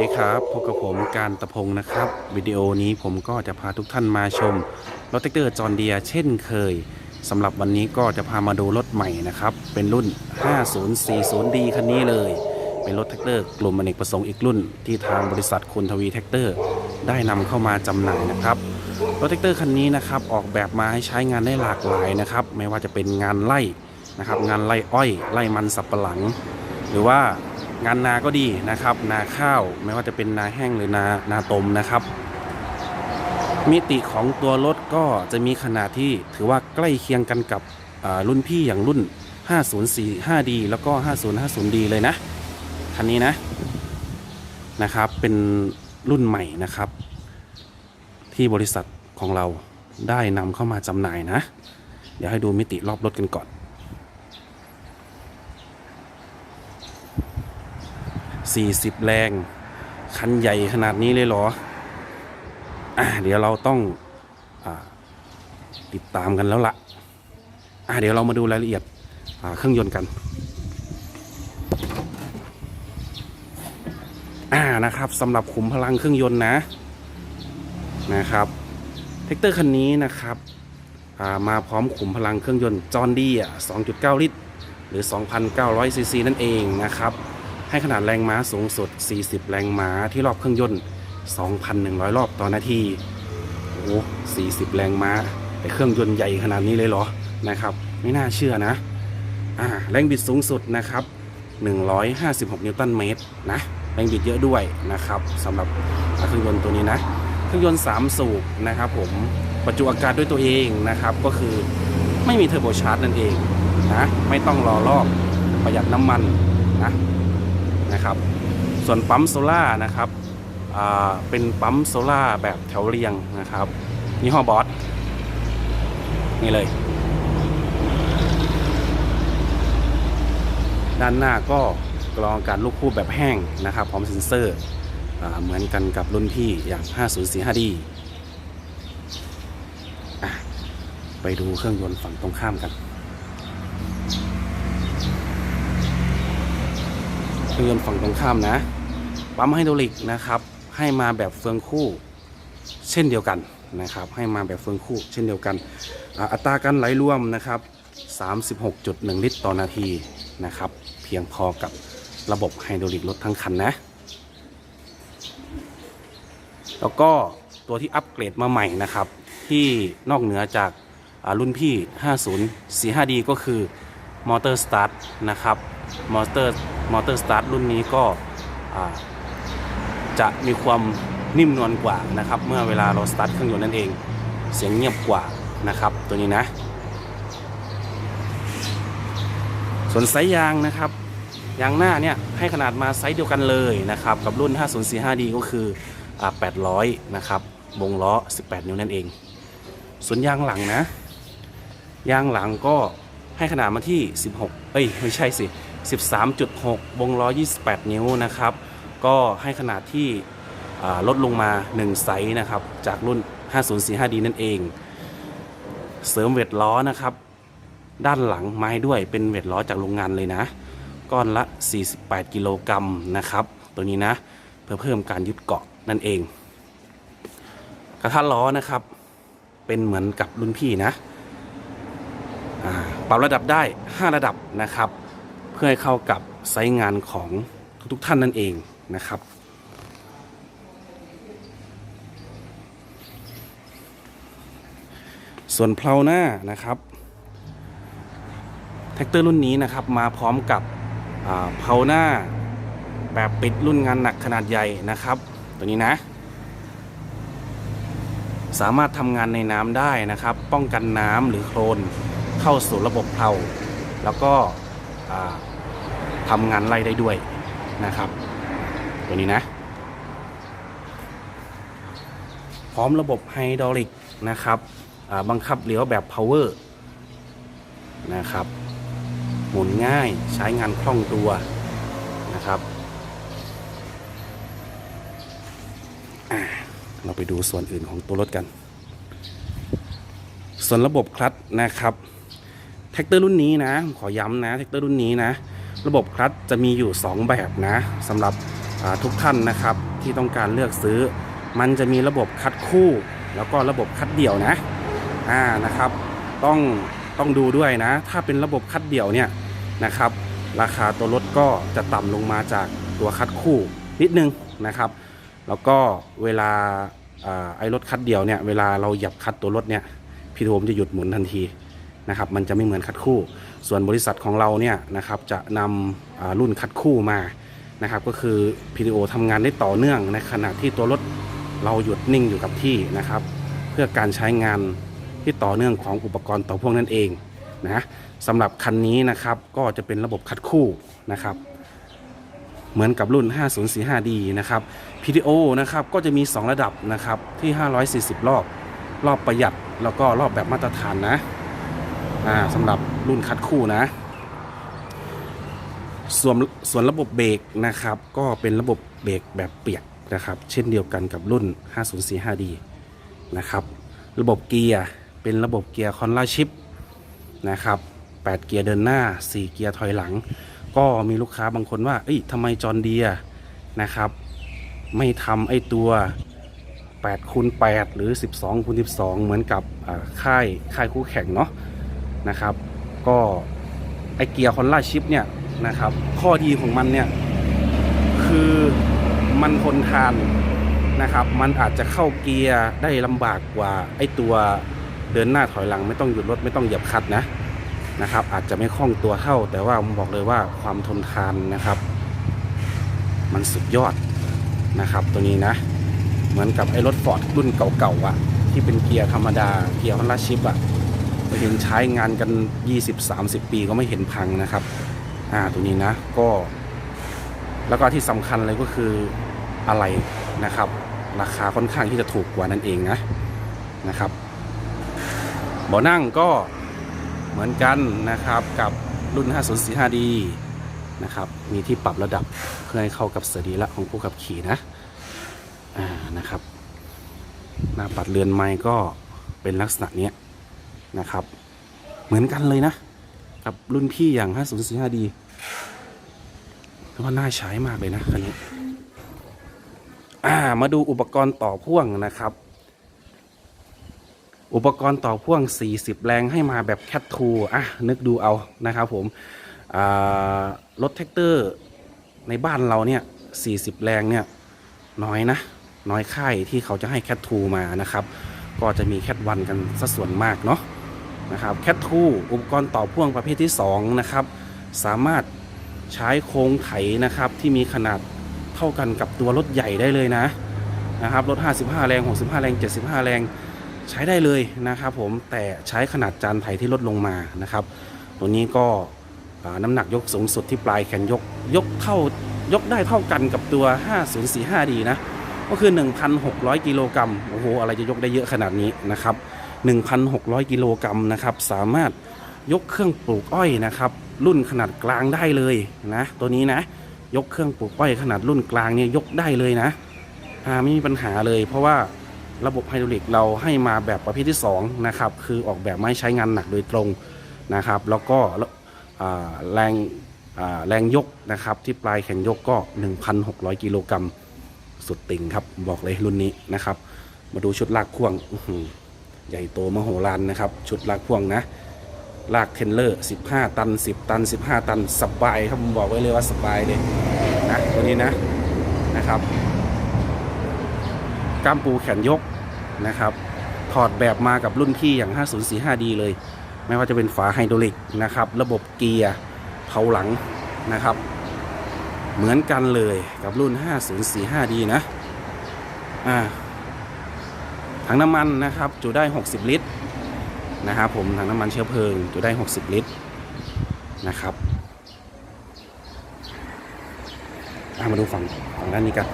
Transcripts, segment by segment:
ดีครับพบกับผมการตะพงนะครับ วิดีโอนี้ผมก็จะพาทุกท่านมาชมรถแท็กเตอร์จอร์เดียเช่นเคยสำหรับวันนี้ก็จะพามาดูรถใหม่นะครับ เป็นรุ่น 5040D คันนี้เลย เป็นรถแท็กเตอร์กลุ่มอเนกประสงค์อีกรุ่น ที่ทางบริษัทคุณทวีแท็กเตอร์ ได้นำเข้ามาจำหน่ายนะครับรถแท็กเตอร์คันนี้นะครับออกแบบมาให้ใช้งานได้หลากหลายนะครับไม่ว่าจะเป็นงานไล่นะครับงานไล่อ้อยไล่มันสับปะหลัง หรือว่า งานนาก็ดีนะครับ นาข้าวไม่ว่าจะเป็นนาแห้งหรือนานาตมนะครับ มิติของตัวรถก็จะมีขนาดที่ถือว่าใกล้เคียงกันกับรุ่นพี่อย่างรุ่น 5045D แล้วก็ 5050D เลยนะคันนี้นะนะครับ เป็นรุ่นใหม่นะครับ ที่บริษัทของเราได้นำเข้ามาจำหน่ายนะ เดี๋ยวให้ดูมิติรอบรถกันก่อน 40 แรง คันใหญ่ขนาดนี้เลยเหรออเดี๋ยวเราต้องอติดตามกันแล้วละ่ะเดี๋ยวเรามาดูรายละเอียดเครื่องยนต์กันอ่านะครับสำหรับขุมพลังเครื่องยนต์นะนะครับเทคเตอร์คันนี้นะครับามาพร้อมขุมพลังเครื่องยนต์จอห์นดีอะ2.9 ลิตร หรือ 2,900ซีซีนั่นเองนะครับ ให้ขนาดแรงม้าสูงสุด 40 แรงม้าที่รอบเครื่องยนต์ 2,100 รอบต่อนาที โอ้โห40 แรงม้าแต่เครื่องยนต์ใหญ่ขนาดนี้เลยเหรอ นะครับ ไม่น่าเชื่อนะ อ่า แรงบิดสูงสุดนะครับ 156 นิวตันเมตรนะ แรงบิดเยอะด้วยนะครับสำหรับเครื่องยนต์ตัวนี้นะ เครื่องยนต์ 3 สูบนะครับผมประจุอากาศด้วยตัวเองนะครับ ก็คือไม่มีเทอร์โบชาร์จนั่นเองนะ ไม่ต้องรอรอบประหยัดน้ำมันนะ นะครับ ส่วนปั๊มโซล่านะครับเป็นปั๊มโซล่าแบบแถวเรียงนะครับยี่ห้อบอสนี่เลย ด้านหน้าก็กรองการลูกคู่แบบแห้งนะครับ พร้อมเซ็นเซอร์อเหมือนกันกับรุ่นพี่อย่าง 5045D ไปดูเครื่องยนต์ฝั่งตรงข้ามกัน เครื่อง ยนต์ฝั่งตรงข้ามนะ ปั๊มไฮดรอลิกนะครับ ให้มาแบบเฟืองคู่เช่นเดียวกันนะครับ ให้มาแบบเฟืองคู่เช่นเดียวกัน อัตราการไหลรวมนะครับ 36.1 ลิตรต่อนาทีนะครับ เพียงพอกับระบบไฮดรอลิกรถทั้งคันนะ แล้วก็ตัวที่อัปเกรดมาใหม่นะครับ ที่นอกเหนือจากอ่ารุ่นพี่ 5045D ก็คือมอเตอร์สตาร์ทนะครับมอเตอร์ มอเตอร์สตาร์ทรุ่นนี้ก็จะมีความนิ่มนวลกว่านะครับ เมื่อเวลาเราสตาร์ทเครื่องยนต์นั่นเอง เสียงเงียบกว่านะครับ ตัวนี้นะ ส่วนไซส์ยางนะครับยางหน้าเนี่ยให้ขนาดมาไซส์เดียวกันเลยนะครับ กับรุ่น 5045D ก็คืออ800 นะครับวงล้อ 18 นิ้วนั่นเอง ส่วนยางหลังนะ ยางหลังก็ให้ขนาดมาที่ 16 เอ้ย ไม่ใช่สิ 13.6 วงล้อ 28 นิ้วนะครับ ก็ให้ขนาดที่ลดลงมา 1 ไซส์นะครับ จากรุ่น 5045D นั่นเอง เสริมเวทล้อนะครับ ด้านหลังไม้ด้วยเป็นเวทล้อจากโรงงานเลยนะ ก้อนละ 48 กิโลกรัมนะครับ ตัวนี้นะ เพื่อเพิ่มการยึดเกาะนั่นเอง กระทะล้อนะครับ เป็นเหมือนกับรุ่นพี่นะปรับระดับได้ 5 ระดับนะครับ พื่อให้เข้ากับไซส์งานของทุกๆท่านนั่นเองนะครับส่วนเพลาหน้านะครับแท็กเตอร์รุ่นนี้นะครับมาพร้อมกับเพลาหน้าแบบปิดรุ่นงานหนักขนาดใหญ่นะครับ ตัวนี้นะ สามารถทำงานในน้ำได้นะครับ ป้องกันน้ำหรือโคลนเข้าสู่ระบบเพลาแล้วก็ ทำงานไล่ได้ด้วยนะครับ ตัวนี้นะ พร้อมระบบไฮดรอลิกนะครับบังคับเลี้ยวแบบ power นะครับ หมุนง่ายใช้งานคล่องตัวนะครับเราไปดูส่วนอื่นของตัวรถกัน ส่วนระบบคลัตช์นะครับแท็กเตอร์รุ่นนี้นะ ขอย้ำนะแท็กเตอร์รุ่นนี้นะ ระบบคลัตช์จะมีอยู่ 2 แบบนะสำหรับทุกท่านนะครับที่ต้องการเลือกซื้อ มันจะมีระบบคัดคู่ แล้วก็ระบบคัดเดี่ยวนะอ่านะครับต้องต้องดูด้วยนะ ถ้าเป็นระบบคัดเดี่ยวเนี่ยนะครับราคาตัวรถก็จะต่ำลงมาจากตัวคัดคู่นิดนึงนะครับ แล้วก็เวลาอไอ้รถคัดเดี่ยวเนี่ยเวลาเราหยับคัดตัวรถเนี่ยพี่โทมจะหยุดหมุนทันทีนะครับมันจะไม่เหมือนคัดคู่ ส่วนบริษัทของเราเนี่ยนะครับจะนำรุ่นคัดคู่มานะครับก็คือ PTO ทำงานได้ต่อเนื่องในขณะที่ตัวรถเราหยุดนิ่งอยู่กับที่นะครับ เพื่อการใช้งานที่ต่อเนื่องของอุปกรณ์ต่อพ่วงนั่นเองนะสำหรับคันนี้นะครับก็จะเป็นระบบคัดคู่นะครับ เหมือนกับรุ่น 5045D นะครับ PTO นะครับก็จะมี 2 ระดับนะครับที่ 540 รอบ รอบประหยัดแล้วก็รอบแบบมาตรฐานนะ อ่าสำหรับรุ่นคัดคู่นะ ส่วนส่วนระบบเบรกนะครับ ก็เป็นระบบเบรกแบบเปียกนะครับ เช่นเดียวกันกับรุ่น 5045D นะครับ ระบบเกียร์เป็นระบบเกียร์คอนล่าชิปนะครับ 8 เกียร์เดินหน้า 4 เกียร์ถอยหลัง ก็มีลูกค้าบางคนว่า เอ้ยทำไมจอร์นเดียนะครับ ไม่ทำไอ้ตัว8คูณ8หรือ 12คูณ12 เหมือนกับค่ายค่ายคู่แข่งเนาะ นะครับ ก็ไอเกียร์คอนล่าชิปเนี่ยนะครับ ข้อดีของมันเนี่ยคือมันทนทานนะครับ มันอาจจะเข้าเกียร์ได้ลำบากกว่าไอตัวเดินหน้าถอยหลังไม่ต้องหยุดรถไม่ต้องเหยียบคัดนะนะครับ อาจจะไม่คล่องตัวเท่าแต่ว่าผมบอกเลยว่าความทนทานนะครับ มันสุดยอดนะครับ ตัวนี้นะ เหมือนกับไอ้รถฟอร์ดรุ่นเก่าๆอะที่เป็นเกียร์ธรรมดาเกียร์ฮอนด้าชิปอะ ไปเห็นใช้งานกัน 20-30 ปีก็ไม่เห็นพังนะครับ อ่าตัวนี้นะก็ แล้วก็ที่สำคัญเลยก็คืออะไรนะครับ ราคาค่อนข้างที่จะถูกกว่านั่นเองนะนะครับเบาะนั่งก็เหมือนกันนะครับกับรุ่น 5045D นะครับ มีที่ปรับระดับเพื่อให้เข้ากับสรีระของผู้ขับขี่นะ อ่า นะครับ หน้าปัดเรือนไม้ก็เป็นลักษณะเนี้ย นะครับ เหมือนกันเลยนะ กับรุ่นพี่อย่าง 5045D แล้วก็น่าใช้มากเลยนะคันนี้อ่ามาดูอุปกรณ์ต่อพ่วงนะครับ อุปกรณ์ต่อพ่วง 40 แรงให้มาแบบแคททูอะนึกดูเอานะครับผมอ่ารถแท็กเตอร์ในบ้านเราเนี่ย40 แรงเนี่ยน้อยนะ น้อยค่ายที่เขาจะให้แคททูมานะครับ ก็จะมีแคทวันกันสัส่วนมากเนาะ นะครับแคททูอุปกรณ์ต่อพ่วงประเภทที่2นะครับสามารถใช้โครงไถนะครับที่มีขนาดเท่ากันกับตัวรถใหญ่ได้เลยนะนะครับรถ 55 แรง 65 แรง 75 แรงใช้ได้เลยนะครับผมแต่ใช้ขนาดจานไถที่ลดลงมานะครับ ตัวนี้ก็น้ำหนักยกสูงสุดที่ปลายแขนยกยกเท่ายกได้เท่ากันกับตัว 5045D นะก็คือ 1,600 กิโลกรัมโอ้โหอะไรจะยกได้เยอะขนาดนี้นะครับ 1,600 กิโลกรัมนะครับ สามารถยกเครื่องปลูกอ้อยนะครับ รุ่นขนาดกลางได้เลยนะ ตัวนี้นะ ยกเครื่องปลูกอ้อยขนาดรุ่นกลางเนี่ยยกได้เลยนะไม่มีปัญหาเลย เพราะว่าระบบไฮดรอลิกเราให้มาแบบประเภทที่2นะครับคือออกแบบไมาใช้งานหนักโดยตรงนะครับ แล้วก็แรงแรงยกนะครับที่ปลายแขนยกก็ 1,600 กิโลกรัมสุดติ่งครับบอกเลยรุ่นนี้นะครับ มาดูชุดลากพ่วงอื้อหือ ใหญ่โตมโหฬารนะครับ ชุดลากพ่วงนะลากเทนเลอร์ 15 ตัน 10 ตัน 15 ตันสบายครับผมบอกไว้เลยว่าสบายเลยนะตัวนี้นะนะครับกล้ามปูแขนยกนะครับถอดแบบมากับรุ่นพี่อย่าง 5045D เลย ไม่ว่าจะเป็นฝาไฮดรอลิกนะครับ ระบบเกียร์เผาหลังนะครับ เหมือนกันเลยกับรุ่น 5045D นะ อ่า ถังน้ำมันนะครับ จุได้ 60 ลิตรนะครับผมถังน้ำมันเชื้อเพลิงจุได้ 60 ลิตรนะครับมาดูฝั่งฝั่งด้านนี้กัน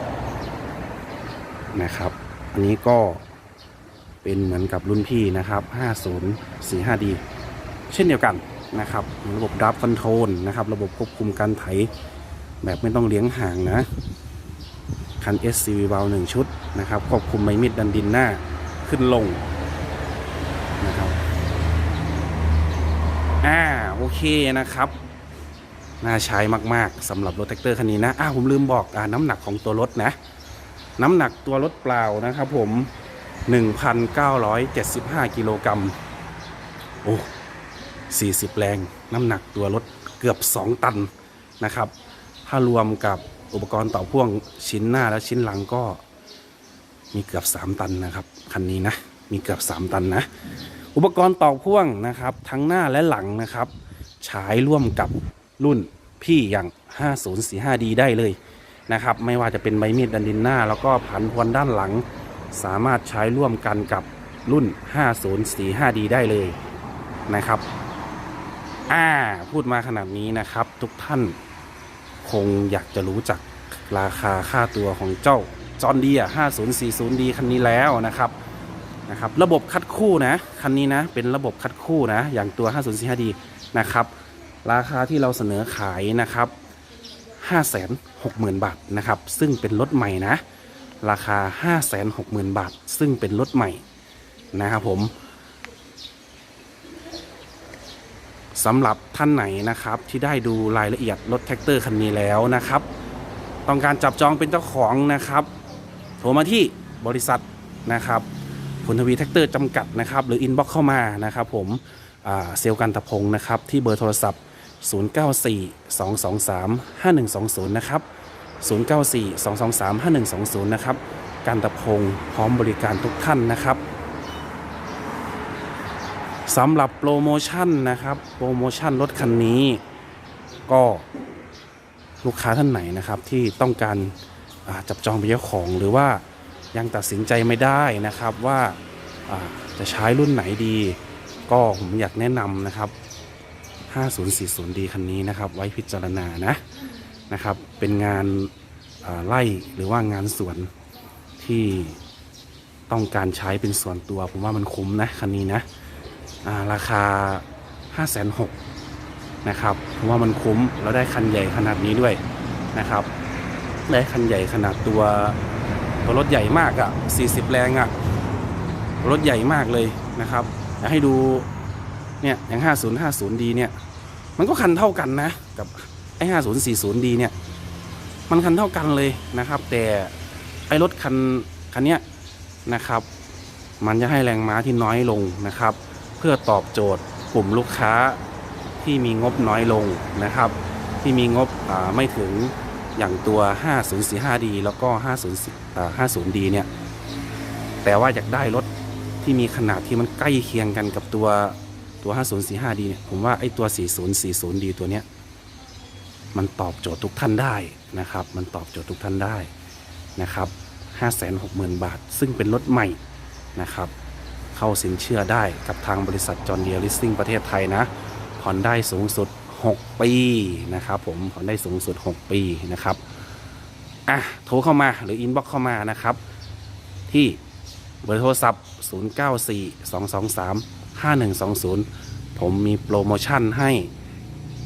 นะครับ อันนี้ก็เป็นเหมือนกับรุ่นพี่นะครับ 5045D เช่นเดียวกันนะครับ ระบบดับคอนโทรลนะครับ ระบบควบคุมการไถแบบไม่ต้องเลี้ยงห่างนะ คัน SCV เบาหนึ่งชุดนะครับ ควบคุมไมมิดดันดินหน้า ขึ้นลงนะครับอ่าโอเคนะครับน่าใช้มากๆสำหรับรถแท็กเตอร์คันนี้นะอ้าวผมลืมบอกอ่าน้ำหนักของตัวรถนะ น้ำหนักตัวรถเปล่านะครับผม 1,975 กิโลกรัมโอ้40 แรง น้ำหนักตัวรถเกือบ 2 ตันนะครับ ถ้ารวมกับอุปกรณ์ต่อพ่วงชิ้นหน้าและชิ้นหลังก็ มีเกือบ 3 ตันนะครับ คันนี้นะ มีเกือบ 3 ตันนะ อุปกรณ์ต่อพ่วงนะครับ ทั้งหน้าและหลังนะครับใช้ร่วมกับรุ่นพี่อย่าง 5045D ได้เลยนะครับ ไม่ว่าจะเป็นใบมีดดันดินหน้า แล้วก็ผันพวนด้านหลัง สามารถใช้ร่วมกันกับรุ่น 5045D ได้เลยนะครับ อ่า พูดมาขนาดนี้นะครับ ทุกท่านคงอยากจะรู้จักราคาค่าตัวของเจ้า จอนดีอะ 5040D คันนี้แล้วนะครับนะครับ ระบบคัดคู่นะ คันนี้นะ เป็นระบบคัดคู่นะ อย่างตัว 5045D นะครับ ราคาที่เราเสนอขายนะครับ 560,000 บาทนะครับ ซึ่งเป็นรถใหม่นะ ราคา 560,000 บาท ซึ่งเป็นรถใหม่นะครับผมสำหรับท่านไหนนะครับที่ได้ดูรายละเอียดรถแท็กเตอร์คันนี้แล้วนะครับ ต้องการจับจองเป็นเจ้าของนะครับ โทรมาที่บริษัทนะครับผลทวีแท็กเตอร์จำกัดนะครับ หรืออินบ็อกเข้ามานะครับผมเซลล์กันตะพงนะครับ ที่เบอร์โทรศัพท์ 0942235120 นะครับ 0942235120 นะครับ การตะพงพร้อมบริการทุกท่านนะครับสำหรับโปรโมชั่นนะครับ โปรโมชั่นรถคันนี้ ก็ลูกค้าท่านไหนนะครับที่ต้องการ จับจองเป็นเจ้าของหรือว่ายังตัดสินใจไม่ได้นะครับว่าจะใช้รุ่นไหนดี ก็ผมอยากแนะนำนะครับ 5040D คันนี้นะครับ ไว้พิจารณานะนะครับ เป็นงานไล่หรือว่างานสวนที่ต้องการใช้เป็นส่วนตัว ผมว่ามันคุ้มนะคันนี้นะาราคา 5,600นะครับผมว่ามันคุ้มแล้วได้คันใหญ่ขนาดนี้ด้วยนะครับ ได้คันใหญ่ขนาดตัวตัวรถใหญ่มากอะ่ะ 40 แรงอะ่ะ รถใหญ่มากเลยนะครับอยากให้ดูเนี่ยอย่าง 5050D เนี่ย มันก็คันเท่ากันนะ กับไอ้ 5040D เนี่ย มันคันเท่ากันเลยนะครับ แต่ไอ้รถคันคันเนี้ยนะครับ มันจะให้แรงม้าที่น้อยลงนะครับ เพื่อตอบโจทย์กลุ่มลูกค้าที่มีงบน้อยลงนะครับ ที่มีงบไม่ถึง อย่างตัว 5045D แล้วก็ 50 50D เนี่ย แต่ว่าอยากได้รถที่มีขนาดที่มันใกล้เคียงกันกับตัวตัว 5045D เนี่ย ผมว่าไอ้ตัว 4040D ตัวเนี้ย มันตอบโจทย์ทุกท่านได้นะครับ มันตอบโจทย์ทุกท่านได้นะครับ560,000 บาท ซึ่งเป็นรถใหม่นะครับ เข้าสินเชื่อได้กับทางบริษัทจอห์นเดียร์ลิสซิ่งประเทศไทยนะ ผ่อนได้สูงสุด 6 ปีนะครับผมผ่อนได้สูงสุด 6 ปีนะครับอะโทรเข้ามาหรืออินบ็อกเข้ามานะครับ ที่เบอร์โทรศัพท์ 0942235120 ผมมีโปรโมชั่นให้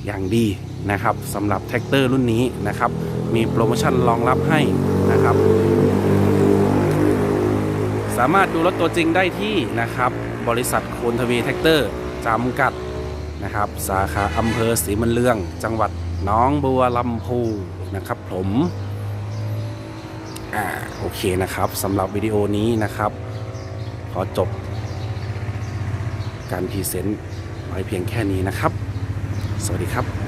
อย่างดีนะครับสำหรับแท็กเตอร์รุ่นนี้นะครับ มีโปรโมชั่นรองรับให้นะครับ สามารถดูรถตัวจริงได้ที่นะครับ บริษัทโคนทวีแท็กเตอร์จำกัด นะครับ สาขาอำเภอศรีมันเลือง จังหวัดน้องบัวลำพูนะครับผมอ่าโอเคนะครับสำหรับวิดีโอนี้นะครับ ขอจบ การพรีเซนต์ไว้เพียงแค่นี้นะครับ สวัสดีครับ